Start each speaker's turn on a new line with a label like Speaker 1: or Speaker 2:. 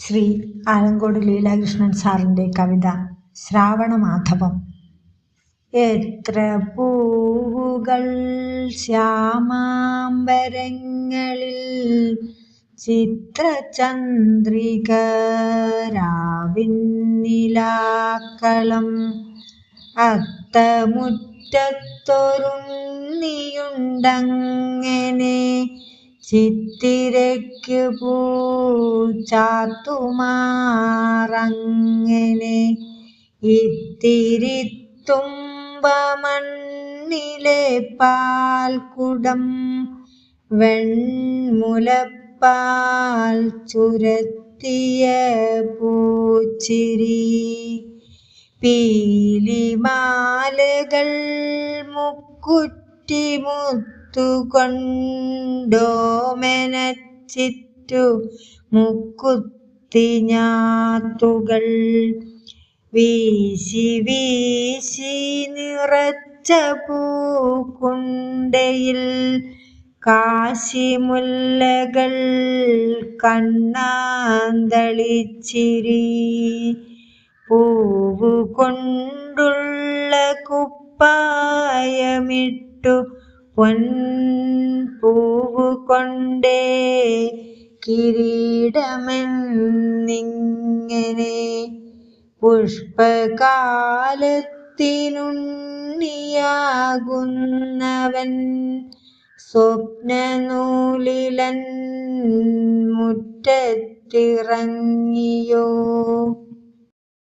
Speaker 1: ശ്രീ ആലങ്കോട് ലീലാകൃഷ്ണൻ സാറിന്റെ കവിത ശ്രാവണമാധവം. എത്ര പൂവുകൾ ശ്യാമാംബരങ്ങളിൽ ചിത്രചന്ദ്രിക രാവിന്നിലാക്കളം അത്തമുറ്റത്തൊരുങ്ങിയുണ്ടങ്ങനെ ചിത്തിരയ്ക്കു പൂച്ചാത്തുമാറങ്ങനെ ഇത്തിരി തുമ്പമണ്ണിലെ പാൽക്കുടം വെൺമുലപ്പാൽ ചുരത്തിയ പൂച്ചിരി. പീലിമാലകൾ മുക്കുറ്റി മുത്തുകൊണ്ടോമെനച്ചിറ്റു മുക്കുത്തിഞ്ഞാത്തുകൾ വീശി വീശി നിറച്ച പൂക്കുണ്ടയിൽ കാശിമുല്ലകൾ കണ്ണാന്തളിച്ചിരി. പൂവു കൊണ്ടുള്ള കുപ്പായമിട്ടു പൊൻപൂവു കൊണ്ടേ കിരീടമെന്നിങ്ങനെ പുഷ്പകാലത്തിനുണ്ണിയാകുന്നവൻ സ്വപ്നനൂലിലൻ മുറ്റത്തിറങ്ങിയോ?